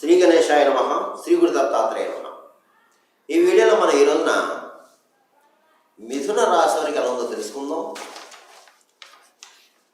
శ్రీ గణేశాయ నమ శ్రీ గురు దత్తాత్రేయ నమ. ఈ వీడియోలో మనం ఈ రోజున మిథున రాశి వారికి ఎలా ఉందో తెలుసుకుందాం.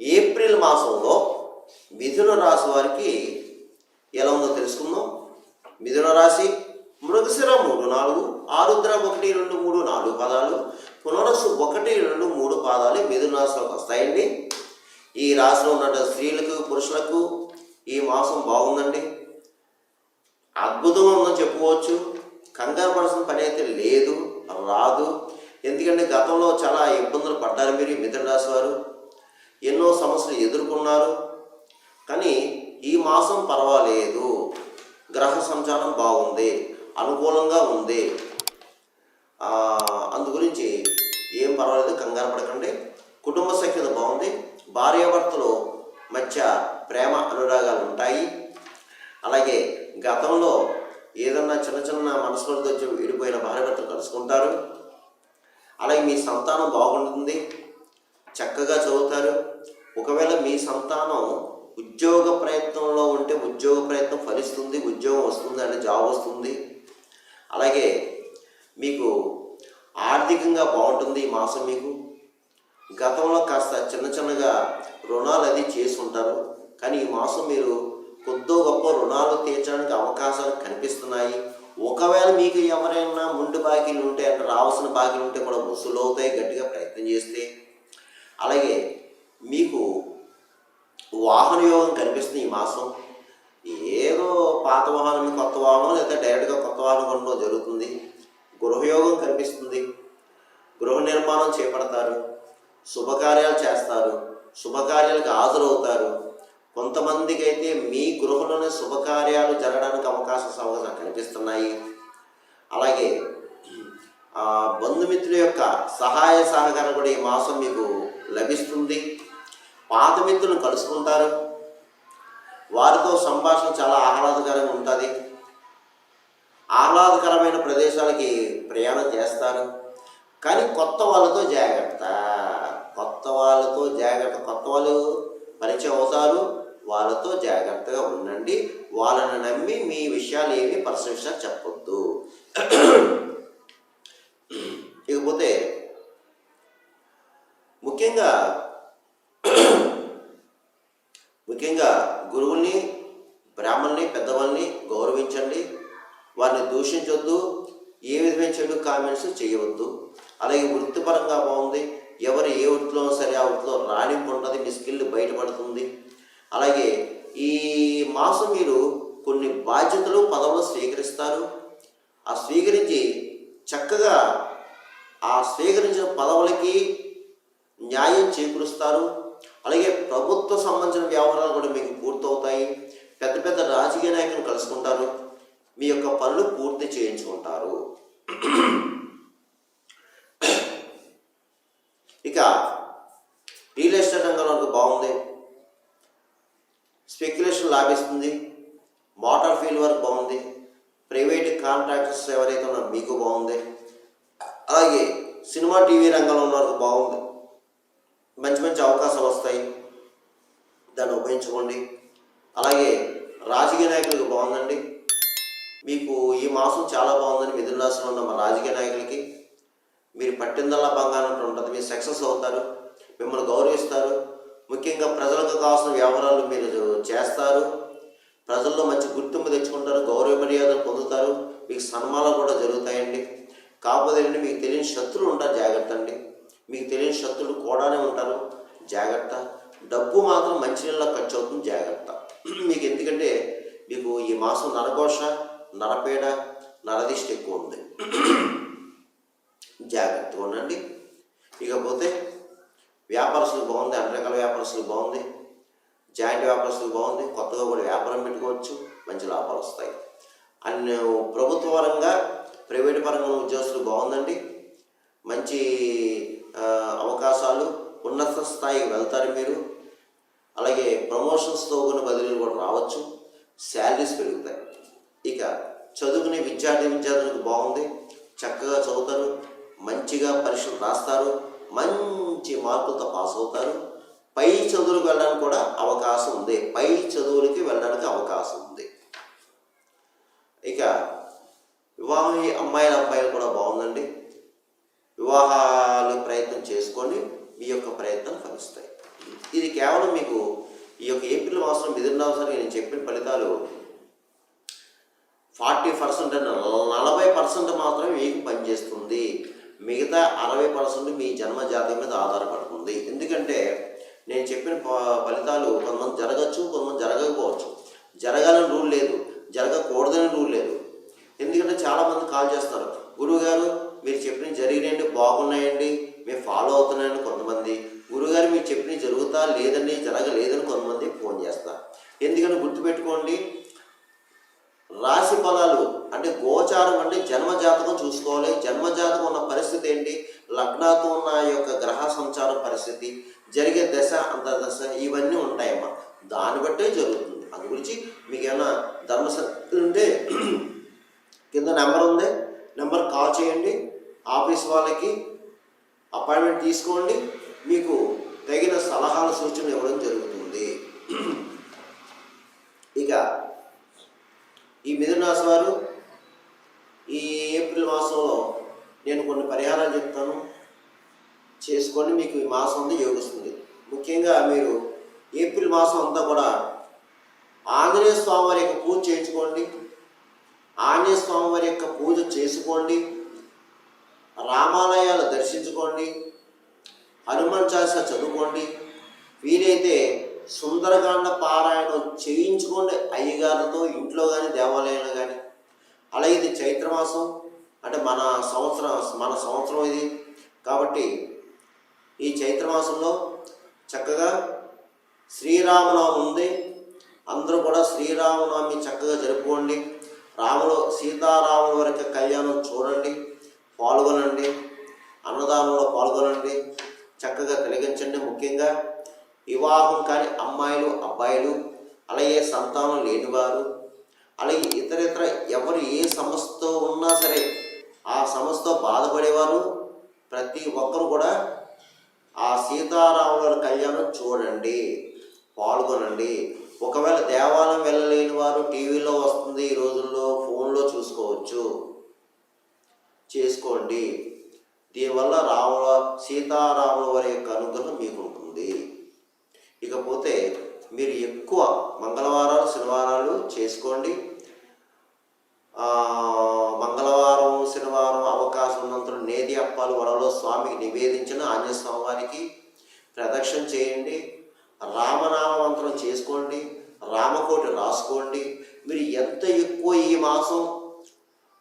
ఏప్రిల్ మాసంలో మిథున రాశి వారికి ఎలా ఉందో తెలుసుకుందాం. మిథున రాశి మృగశిర మూడు నాలుగు ఆరుద్ర ఒకటి రెండు మూడు నాలుగు పదాలు పునరస్సు ఒకటి రెండు మూడు పాదాలు మిథున రాశిలోకి వస్తాయండి. ఈ రాశిలో ఉన్న స్త్రీలకు పురుషులకు ఈ మాసం బాగుందండి. అద్భుతం ఉందని చెప్పుకోవచ్చు. కంగారు పడాల్సిన పని అయితే లేదు రాదు. ఎందుకంటే గతంలో చాలా ఇబ్బందులు పడ్డారు మీరు మిథున రాశి వారు. ఎన్నో సమస్యలు ఎదుర్కొన్నారు. కానీ ఈ మాసం పర్వాలేదు. గ్రహ సంచారం బాగుంది అనుకూలంగా ఉంది. అందు గురించి ఏం పర్వాలేదు కంగారు పడకండి. కుటుంబ సఖ్యత బాగుంది. భార్యాభర్తలు మధ్య ప్రేమ అనురాగాలు ఉంటాయి. అలాగే గతంలో ఏదన్నా చిన్న చిన్న మనసులతో వచ్చి విడిపోయిన భార్యభర్తలు కలుసుకుంటారు. అలాగే మీ సంతానం బాగుంటుంది చక్కగా చదువుతారు. ఒకవేళ మీ సంతానం ఉద్యోగ ప్రయత్నంలో ఉంటే ఉద్యోగ ప్రయత్నం ఫలిస్తుంది ఉద్యోగం వస్తుంది అంటే జాబ్ వస్తుంది. అలాగే మీకు ఆర్థికంగా బాగుంటుంది ఈ మాసం మీకు. గతంలో కాస్త చిన్న చిన్నగా రుణాలు అది చేసి ఉంటారు. కానీ ఈ మాసం మీరు కొద్దో గొప్ప రుణాలు తీర్చడానికి అవకాశాలు కనిపిస్తున్నాయి. ఒకవేళ మీకు ఎవరైనా ముందు బాకీలు ఉంటే అంటే రావాల్సిన బాకీలు ఉంటే కూడా ముసులు అవుతాయి గట్టిగా ప్రయత్నం చేస్తే. అలాగే మీకు వాహన యోగం కనిపిస్తుంది ఈ మాసం. ఏదో పాత వాహనం కొత్త వాహనం లేదా డైరెక్ట్గా కొత్త వాహనం కొనడం జరుగుతుంది. గృహయోగం కనిపిస్తుంది. గృహ నిర్మాణం చేపడతారు. శుభకార్యాలు చేస్తారు. శుభకార్యాలకు హాజరవుతారు. కొంతమందికి అయితే మీ గృహలోనే శుభకార్యాలు జరగడానికి అవకాశం అవకాశాలు కనిపిస్తున్నాయి. అలాగే ఆ, బంధుమిత్రుల యొక్క సహాయ సహకారం కూడా ఈ మాసం మీకు లభిస్తుంది. పాత మిత్రులను కలుసుకుంటారు. వారితో సంభాషణ చాలా ఆహ్లాదకరంగా ఉంటుంది. ఆహ్లాదకరమైన ప్రదేశాలకి ప్రయాణం చేస్తారు. కానీ కొత్త వాళ్ళతో జాగ్రత్త. కొత్త వాళ్ళతో జాగ్రత్త. కొత్త వాళ్ళు పరిచయం అవుతారు. వాళ్ళతో జాగ్రత్తగా ఉండండి. వాళ్ళని నమ్మి మీ విషయాలు ఏమి పర్సనల్ విషయాలు చెప్పొద్దు. ఇకపోతే ముఖ్యంగా ముఖ్యంగా గురువుల్ని బ్రాహ్మణ్ణి పెద్దవాళ్ళని గౌరవించండి. వారిని దూషించొద్దు. ఏ విధమైన చెడు కామెంట్స్ చేయవద్దు. అలాగే వృత్తిపరంగా బాగుంది. ఎవరు ఏ వృత్తిలో సరే ఆ వృత్తిలో రాణింపు ఉంటుంది. మీ స్కిల్ బయటపడుతుంది. అలాగే ఈ మాసం మీరు కొన్ని బాధ్యతలు పదవులు స్వీకరిస్తారు. ఆ స్వీకరించి చక్కగా ఆ స్వీకరించిన పదవులకి న్యాయం చేకూరుస్తారు. అలాగే ప్రభుత్వ సంబంధించిన వ్యవహారాలు కూడా మీకు పూర్తవుతాయి. పెద్ద పెద్ద రాజకీయ నాయకులను కలుసుకుంటారు. మీ యొక్క పనులు పూర్తి చేయించుకుంటారు. ఇక రియల్ ఎస్టేట్ రంగంలో బాగుంది. స్పెక్యులేషన్ లాభిస్తుంది మోటార్ ఫీల్డ్ వర్క్ బాగుంది. ప్రైవేట్ కాంట్రాక్టర్స్ ఎవరైతే ఉన్నారో మీకు బాగుంది. అలాగే సినిమా టీవీ రంగంలో ఉన్న బాగుంది. మంచి మంచి అవకాశాలు వస్తాయి. దాన్ని ఉపయోగించుకోండి. అలాగే రాజకీయ నాయకులకు బాగుందండి. మీకు ఈ మాసం చాలా బాగుందని మిథున రాశిలో ఉన్న మా రాజకీయ నాయకులకి మీరు పట్టిందల్లా బంగారం ఉంటుంది. మీరు సక్సెస్ అవుతారు. మిమ్మల్ని గౌరవిస్తారు. ముఖ్యంగా ప్రజలకు కావాల్సిన వ్యవహారాలు మీరు చేస్తారు. ప్రజల్లో మంచి గుర్తింపు తెచ్చుకుంటారు గౌరవ మర్యాదలు పొందుతారు. మీకు సన్మానాలు కూడా జరుగుతాయండి. కాకపోతే మీకు తెలియని శత్రువులు ఉంటారు జాగ్రత్త అండి. మీకు తెలియని శత్రువులు కూడానే ఉంటారు జాగ్రత్త. డబ్బు మాత్రం మంచి నీళ్ళలో ఖర్చు అవుతుంది జాగ్రత్త. మీకు ఎందుకంటే మీకు ఈ మాసం నరకోష నరపేడ నరదిష్టి ఎక్కువ ఉంది. జాగ్రత్తగా ఉండండి. ఇకపోతే వ్యాపారస్తులు బాగుంది అన్ని రకాల వ్యాపారస్తులు బాగుంది జాయింట్ వ్యాపారస్తులు బాగుంది కొత్తగా కూడా వ్యాపారం పెట్టుకోవచ్చు మంచి లాభాలు వస్తాయి. అన్ని ప్రభుత్వ పరంగా ప్రైవేట్ పరంగా ఉద్యోగస్తులు బాగుందండి. మంచి అవకాశాలు ఉన్నత స్థాయికి వెళ్తారు మీరు. అలాగే ప్రమోషన్స్తో కూడిన బదిలీలు కూడా రావచ్చు శాలరీస్ పెరుగుతాయి. ఇక చదువుకునే విద్యార్థి విద్యార్థులకు బాగుంది చక్కగా చదువుతారు మంచిగా పరీక్షలు రాస్తారు మంచి మార్కులతో పాస్ అవుతారు. పై చదువులకు వెళ్ళడానికి కూడా అవకాశం ఉంది. పై చదువులకి వెళ్ళడానికి అవకాశం ఉంది. ఇక వివాహం అమ్మాయిల అబ్బాయిలు కూడా బాగుందండి. వివాహాలు ప్రయత్నం చేసుకొని మీ యొక్క ప్రయత్నం ఫలిస్తాయి. ఇది కేవలం మీకు ఈ యొక్క ఏప్రిల్ మాసం మిథున రాశి నేను చెప్పిన ఫలితాలు ఫార్టీ పర్సెంట్ నలభై పర్సెంట్ మాత్రమే మీకు పనిచేస్తుంది. మిగతా అరవై పర్సెంట్ మీ జన్మ జాతకం మీద ఆధారపడుతుంది. ఎందుకంటే నేను చెప్పిన ఫలితాలు కొంతమంది జరగచ్చు కొంతమంది జరగకపోవచ్చు. జరగాలని రూల్ లేదు. జరగకూడదని రూల్ లేదు. ఎందుకంటే చాలామంది కాల్ చేస్తారు గురువుగారు మీరు చెప్పిన జరిగినాయండి బాగున్నాయండి మేము ఫాలో అవుతున్నాయని కొంతమంది. గురుగారు మీరు చెప్పినవి జరుగుతా లేదండి జరగలేదని కొంతమంది ఫోన్ చేస్తారు. ఎందుకంటే గుర్తుపెట్టుకోండి రాశి ఫలాలు గోచారం అంటే జన్మజాతకం చూసుకోవాలి. జన్మజాతకం ఉన్న పరిస్థితి ఏంటి? లగ్నాతో ఉన్న ఆ యొక్క గ్రహ సంచారం పరిస్థితి జరిగే దశ అంతర్దశ ఇవన్నీ ఉంటాయమ్మా. దాన్ని బట్టే జరుగుతుంది. అందు గురించి మీకు ఏమైనా ధర్మశక్తి ఉంటే కింద నెంబర్ ఉంది. నెంబర్ కాల్ చేయండి. ఆఫీస్ వాళ్ళకి అపాయింట్మెంట్ తీసుకోండి. మీకు తగిన సలహాలు సూచనలు ఇవ్వడం జరుగుతుంది. ఇక ఈ మిథున రాశి వారు ఈ ఏప్రిల్ మాసంలో నేను కొన్ని పరిహారాలు చెప్తాను. చేసుకొని మీకు ఈ మాసం అంతా యోగిస్తుంది. ముఖ్యంగా మీరు ఏప్రిల్ మాసం అంతా కూడా ఆంజనేయ స్వామివారి యొక్క పూజ చేయించుకోండి. ఆంజనేయ స్వామివారి యొక్క పూజ చేసుకోండి. రామాలయాలు దర్శించుకోండి. హనుమాన్ చాలీస చదువుకోండి. వీలైతే సుందరకాండ పారాయణం చేయించుకోండి అయ్యగారితో ఇంట్లో కానీ దేవాలయంలో కానీ అలాగే ఇది చైత్రమాసం అంటే మన సంవత్సరం మన సంవత్సరం ఇది. కాబట్టి ఈ చైత్రమాసంలో చక్కగా శ్రీరామనవమి ఉంది. అందరూ కూడా శ్రీరామనవమి చక్కగా జరుపుకోండి. రాములు సీతారాముల వరకు కళ్యాణం చూడండి పాల్గొనండి అన్నదానంలో పాల్గొనండి చక్కగా కలిగించండి ముఖ్యంగా. వివాహం కాని అమ్మాయిలు అబ్బాయిలు అలాగే సంతానం లేనివారు అలాగే ఇతర ఇతర ఎవరు ఏ సమస్యతో ఉన్నా సరే ఆ సమస్యతో బాధపడేవారు. ప్రతి ఒక్కరు కూడా ఆ సీతారాముల కళ్యాణం చూడండి పాల్గొనండి. ఒకవేళ దేవాలయం వెళ్ళలేని వారు టీవీలో వస్తుంది ఈ రోజుల్లో ఫోన్లో చూసుకోవచ్చు. చేసుకోండి. దీనివల్ల రాముల సీతారాముల వారి యొక్క అనుగ్రహం మీకు ఉంటుంది ఇకపోతే మీరు ఎక్కువ మంగళవారాలు శనివారాలు చేసుకోండి. అప్పాలు వడలో స్వామికి నివేదించిన ఆంజనేయ స్వామి వారికి ప్రదక్షిణ చేయండి. రామనామ మంత్రం చేసుకోండి. రామకోటి రాసుకోండి. మీరు ఎంత ఎక్కువ ఈ మాసం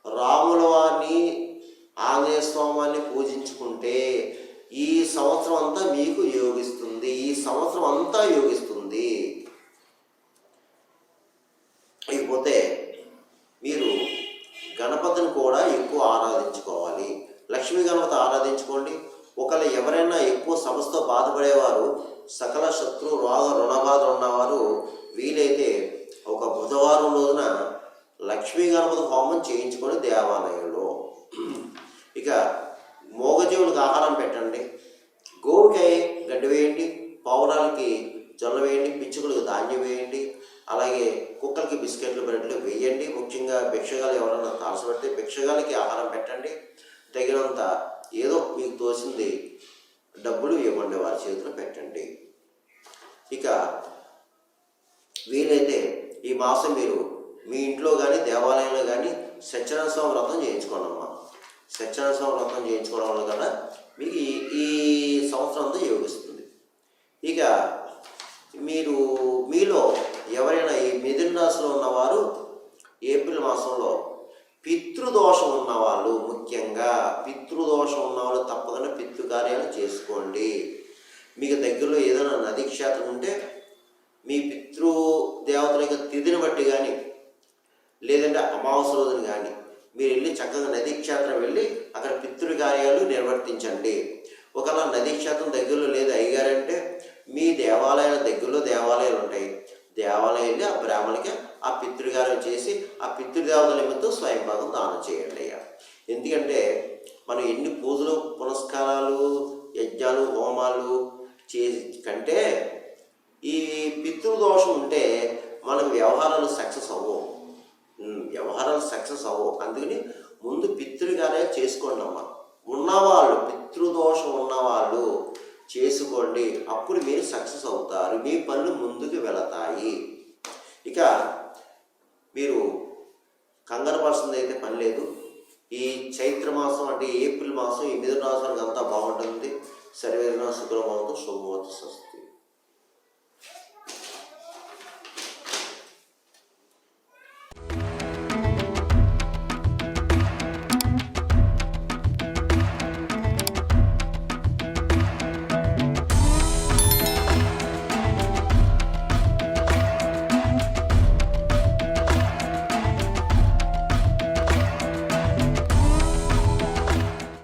రాముల వారిని ఆంజనేయ స్వామిని పూజించుకుంటే ఈ సంవత్సరం అంతా మీకు యోగిస్తుంది. ఈ సంవత్సరం అంతా యోగిస్తుంది ఇకపోతే మీరు గణపతిని కూడా ఎక్కువ ఆరాధించుకోవాలి లక్ష్మీ గణపతి ఆరాధించుకోండి ఒకవేళ ఎవరైనా ఎక్కువ సమస్యతో బాధపడేవారు సకల శత్రు రోగ రుణబాధ ఉన్నవారు వీలైతే ఒక బుధవారం రోజున లక్ష్మీ గణపతి హోమం చేయించుకొని దేవాలయంలో. ఇక మోగజీవులకు ఆహారం పెట్టండి. గోవుకి గడ్డి వేయండి పౌరాలకి జొన్న వేయండి పిచ్చుకులకు ధాన్యం వేయండి అలాగే కుక్కలకి బిస్కెట్లు బ్రెడ్లు వేయండి. ముఖ్యంగా భిక్షగాలు ఎవరైనా తాల్చబడితే భిక్షగాలకి ఆహారం పెట్టండి. తగినంత ఏదో మీకు తోసింది డబ్బులు ఇవ్వండి వారి చేతిలో పెట్టండి. ఇక వీలైతే ఈ మాసం మీరు మీ ఇంట్లో కానీ దేవాలయంలో కానీ సత్యనారాయణ స్వామి వ్రతం చేయించుకోండి అమ్మా సత్యనారాయణ స్వామి వ్రతం చేయించుకోవడం వల్ల కన్నా మీకు ఈ ఈ సంవత్సరం అంతా యోగిస్తుంది. ఇక మీరు మీలో ఎవరైనా ఈ మిథున్ రాశిలో ఉన్నవారు ఏప్రిల్ మాసంలో పితృదోషం ఉన్నవాళ్ళు ముఖ్యంగా పితృదోషం ఉన్నవాళ్ళు తప్పకుండా పితృకార్యాలు చేసుకోండి. మీకు దగ్గరలో ఏదైనా నది క్షేత్రం ఉంటే మీ పితృ దేవతల యొక్క తిథిని బట్టి కానీ లేదంటే అమావాస్య రోజున కానీ మీరు వెళ్ళి చక్కగా నదీ క్షేత్రం వెళ్ళి అక్కడ పితృ కార్యాలు నిర్వర్తించండి. ఒకవేళ నదీ క్షేత్రం దగ్గరలో లేదు అయ్యారంటే మీ దేవాలయాల దగ్గరలో దేవాలయాలు ఉంటాయి. దేవాలయాలు ఆ బ్రాహ్మణకి ఆ పితృకార్యం చేసి ఆ పితృదేవతల నిమిత్తం స్వయం భాగం దానం చేయండి అయ్యా. ఎందుకంటే మనం ఎన్ని పూజలు పునస్కారాలు యజ్ఞాలు హోమాలు చే కంటే ఈ పితృదోషం ఉంటే మన వ్యవహారాలు సక్సెస్ అవ్వవు. వ్యవహారాలు సక్సెస్ అవ్వవు. అందుకని ముందు పితృగానే చేసుకోండి అమ్మ. ఉన్నవాళ్ళు పితృదోషం ఉన్నవాళ్ళు చేసుకోండి. అప్పుడు మీరు సక్సెస్ అవుతారు. మీ పనులు ముందుకు వెళతాయి. ఇక మీరు కంగారు పడుతుంది అయితే పని లేదు. ఈ చైత్ర మాసం అంటే ఏప్రిల్ మాసం ఈ మిథున రాశానికి అంతా బాగుంటుంది. సర్వేదన శుక్రమావంతో శుభమవతి స్వస్తి.